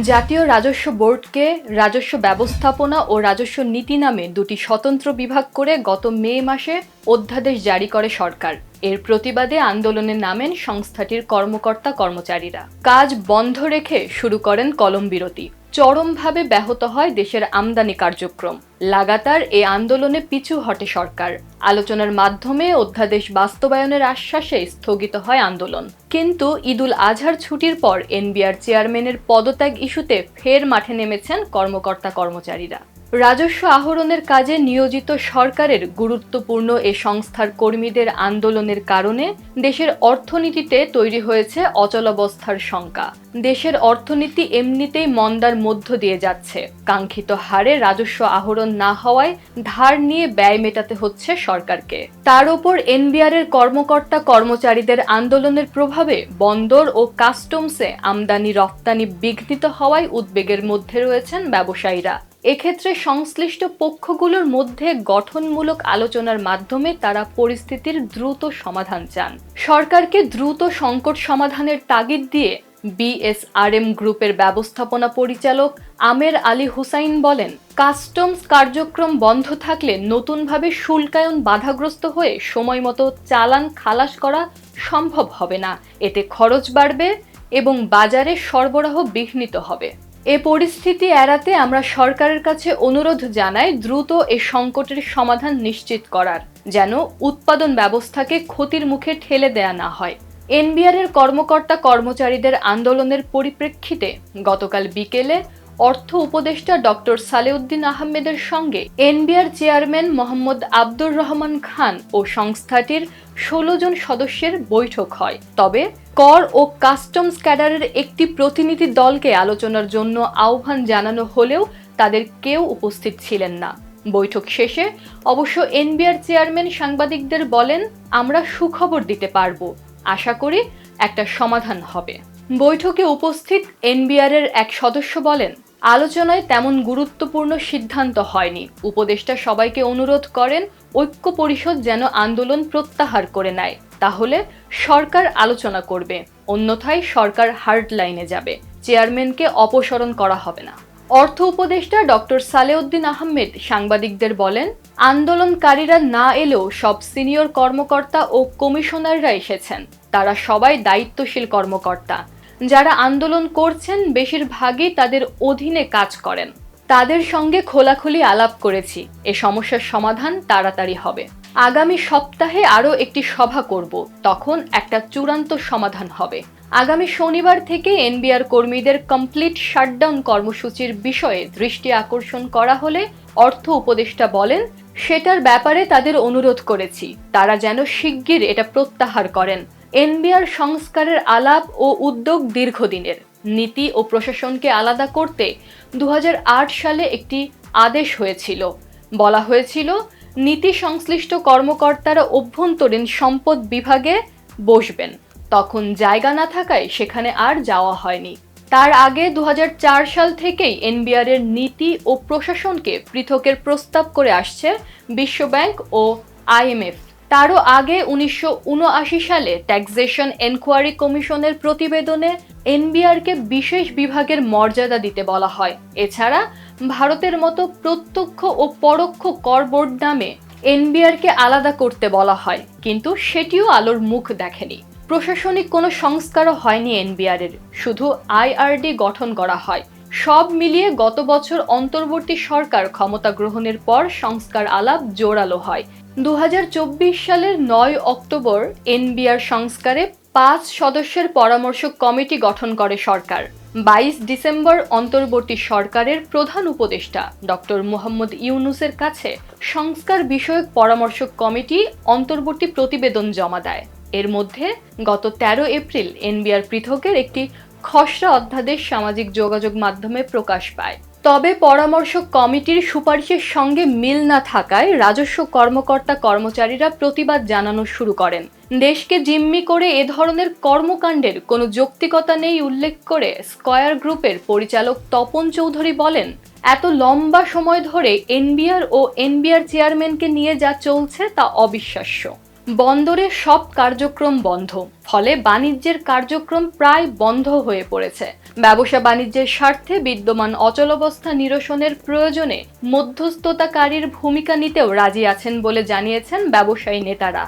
জাতীয় রাজস্ব বোর্ডকে রাজস্ব ব্যবস্থাপনা ও রাজস্ব নীতি নামে দুটি স্বতন্ত্র বিভাগ করে গত মে মাসে অধ্যাদেশ জারি করে সরকার। এর প্রতিবাদে আন্দোলনে নামেন সংস্থাটির কর্মকর্তা কর্মচারীরা কাজ বন্ধ রেখে শুরু করেন কলম বিরতি। চরমভাবে ব্যাহত হয় দেশের আমদানি কার্যক্রম। লাগাতার এ আন্দোলনে পিছু হটে সরকার। আলোচনার মাধ্যমে অধ্যাদেশ বাস্তবায়নের আশ্বাসে স্থগিত হয় আন্দোলন। কিন্তু ঈদুল আজহার ছুটির পর এনবিআর চেয়ারম্যানের পদত্যাগ ইস্যুতে ফের মাঠে নেমেছেন কর্মকর্তা কর্মচারীরা রাজস্ব আহরণের কাজে নিয়োজিত সরকারের গুরুত্বপূর্ণ এ সংস্থার কর্মীদের আন্দোলনের কারণে দেশের অর্থনীতিতে তৈরি হয়েছে অচলাবস্থার শঙ্কা। দেশের অর্থনীতি এমনিতেই মন্দার মধ্য দিয়ে যাচ্ছে। কাঙ্ক্ষিত হারে রাজস্ব আহরণ না হওয়ায় ধার নিয়ে ব্যয় মেটাতে হচ্ছে সরকারকে। তার উপর এনবিআর এর কর্মকর্তা কর্মচারীদের আন্দোলনের প্রভাবে বন্দর ও কাস্টমসে আমদানি রপ্তানি বিঘ্নিত হওয়ায় উদ্বেগের মধ্যে রয়েছেন ব্যবসায়ীরা। এক্ষেত্রে সংশ্লিষ্ট পক্ষগুলোর মধ্যে গঠনমূলক আলোচনার মাধ্যমে তারা পরিস্থিতির দ্রুত সমাধান চান। সরকারকে দ্রুত সংকট সমাধানের তাগিদ দিয়ে বিএসআরএম গ্রুপের ব্যবস্থাপনা পরিচালক আমের আলী হুসাইন বলেন, কাস্টমস কার্যক্রম বন্ধ থাকলে নতুনভাবে শুল্কায়ন বাধাগ্রস্ত হয়ে সময়মতো চালান খালাস করা সম্ভব হবে না। এতে খরচ বাড়বে এবং বাজারে সরবরাহ বিঘ্নিত হবে। এ পরিস্থিতি এড়াতে আমরা সরকারের কাছে অনুরোধ জানাই দ্রুত এ সংকটের সমাধান নিশ্চিত করার, যেন উৎপাদন ব্যবস্থাকে ক্ষতির মুখে ঠেলে দেয়া না হয়। এনবিআরের কর্মকর্তা কর্মচারীদের আন্দোলনের পরিপ্রেক্ষিতে গতকাল বিকেলে অর্থ উপদেষ্টা ডক্টর সালেউদ্দিন আহমেদের সঙ্গে এনবিআর চেয়ারম্যান মোহাম্মদ আব্দুর রহমান খান ও সংস্থাটির ষোলো জন সদস্যের বৈঠক হয়। তবে কর ও কাস্টমস ক্যাডারের একটি প্রতিনিধি দলকে আলোচনার জন্য আহ্বান জানানো হলেও তাদের কেউ উপস্থিত ছিলেন না। বৈঠক শেষে অবশ্য এনবিআর চেয়ারম্যান সাংবাদিকদের বলেন, আমরা সুখবর দিতে পারব। আশা করি একটা সমাধান হবে। বৈঠকে উপস্থিত এনবিআর এর এক সদস্য বলেন, আলোচনায় তেমন গুরুত্বপূর্ণ সিদ্ধান্ত হয়নি। উপদেষ্টা সবাইকে অনুরোধ করেন, ঐক্য পরিষদ যেন আন্দোলন প্রত্যাহার করে নেয়। তাহলে সরকার আলোচনা করবে, অন্যথায় সরকার হার্ড লাইনে যাবে। চেয়ারম্যানকে অপসারণ করা হবে না। অর্থ উপদেষ্টা ডক্টর সালেউদ্দিন আহমেদ সাংবাদিকদের বলেন, আন্দোলনকারীরা না এলেও সব সিনিয়র কর্মকর্তা ও কমিশনাররা এসেছেন। তারা সবাই দায়িত্বশীল কর্মকর্তা। যারা আন্দোলন করছেন, বেশিরভাগই তাদের অধীনে কাজ করেন। তাদের সঙ্গে খোলাখুলি আলাপ করেছি। এ সমস্যার সমাধান তাড়াতাড়ি হবে। আগামী সপ্তাহে আরও একটি সভা করব। তখন একটা চূড়ান্ত সমাধান হবে। আগামী শনিবার থেকে এনবিআর কর্মীদের কমপ্লিট শাটডাউন কর্মসূচির বিষয়ে দৃষ্টি আকর্ষণ করা হলে অর্থ উপদেষ্টা বলেন, সেটার ব্যাপারে তাদের অনুরোধ করেছি। তারা যেন শিগগির এটা প্রত্যাহার করেন। এনবিআর সংস্কারের আলাপ ও উদ্যোগ দীর্ঘদিনের। নীতি ও প্রশাসনকে আলাদা করতে দু হাজার আট সালে একটি আদেশ হয়েছিল। বলা হয়েছিল, নীতি সংশ্লিষ্ট কর্মকর্তারা অভ্যন্তরীণ সম্পদ বিভাগে বসবেন। তখন জায়গা না থাকায় সেখানে আর যাওয়া হয়নি। তার আগে দু হাজার চার সাল থেকেই এনবিআর এর নীতি ও প্রশাসনকে পৃথকের প্রস্তাব করে আসছে বিশ্বব্যাংক ও আইএমএফ। তারও আগে উনিশশো উনআশি সালে ট্যাক্সেশন এনকোয়ারি কমিশনের প্রতিবেদনে এনবিআরকে বিশেষ বিভাগের মর্যাদা দিতে বলা হয়। এছাড়া ভারতের মতো প্রত্যক্ষ ও পরোক্ষ কর বোর্ড নামে এনবিআরকে আলাদা করতে বলা হয়, কিন্তু সেটিও আলোর মুখ দেখেনি। প্রশাসনিক কোনো সংস্কারও হয়নি এনবিআর এর শুধু আইআরডি গঠন করা হয়। সব মিলিয়ে গত বছর অন্তর্বর্তী সরকার ক্ষমতা গ্রহণের পর সংস্কার আলাপ জোরালো হয়। দু হাজার চব্বিশ সালের নয় অক্টোবর এনবিআর সংস্কারে পাঁচ সদস্যের পরামর্শ কমিটি গঠন করে সরকার। বাইশ ডিসেম্বর অন্তর্বর্তী সরকারের প্রধান উপদেষ্টা ডক্টর মোহাম্মদ ইউনুসের কাছে সংস্কার বিষয়ক পরামর্শক কমিটি অন্তর্বর্তী প্রতিবেদন জমা দেয়। এর মধ্যে গত ১৩ এপ্রিল এনবিআর পৃথকের একটি খসড়া অধ্যাদেশ সামাজিক যোগাযোগ মাধ্যমে প্রকাশ পায়। তবে পরামর্শ কমিটির সুপারিশের সঙ্গে মিল না থাকায় রাজস্ব কর্মকর্তা কর্মচারীরা প্রতিবাদ জানানো শুরু করেন। দেশকে জিম্মি করে এ ধরনের কর্মকাণ্ডের কোনো যৌক্তিকতা নেই উল্লেখ করে স্কয়ার গ্রুপের পরিচালক তপন চৌধুরী বলেন, এত লম্বা সময় ধরে এনবিআর ও এনবিআর চেয়ারম্যানকে নিয়ে যা চলছে তা অবিশ্বাস্য। বন্দরে সব কার্যক্রম বন্ধ, ফলে বাণিজ্যের কার্যক্রম প্রায় বন্ধ হয়ে পড়েছে। ব্যবসা বাণিজ্যের স্বার্থে বিদ্যমান অচলাবস্থা নিরসনের প্রয়োজনে মধ্যস্থতাকারীর ভূমিকা নিতেও রাজি আছেন বলে জানিয়েছেন ব্যবসায়ী নেতারা।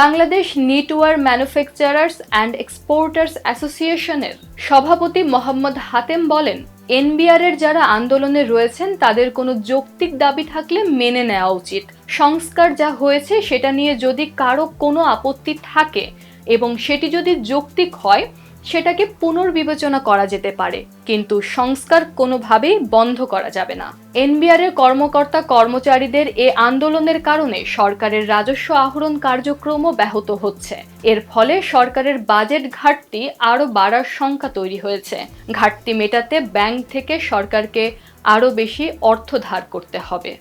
Bangladesh knitwear manufacturers and exporters অ্যাসোসিয়েশনের সভাপতি মোহাম্মদ হাতেম বলেন এনবিআর এর যারা আন্দোলনে রয়েছেন তাদের কোনো যৌক্তিক দাবি থাকলে মেনে নেওয়া উচিত। সংস্কার যা হয়েছে সেটা নিয়ে যদি কারও কোনো আপত্তি থাকে এবং সেটি যদি যৌক্তিক হয়, সেটাকে পুনর্বিবেচনা করা যেতে পারে। কিন্তু সংস্কার কোনোভাবেই বন্ধ করা যাবে না। এনবিআর এর কর্মকর্তা কর্মচারীদের এ আন্দোলনের কারণে সরকারের রাজস্ব আহরণ কার্যক্রমও ব্যাহত হচ্ছে। এর ফলে সরকারের বাজেট ঘাটতি আরও বাড়ার সংখ্যা তৈরি হয়েছে। ঘাটতি মেটাতে ব্যাংক থেকে সরকারকে আরও বেশি অর্থ ধার করতে হবে।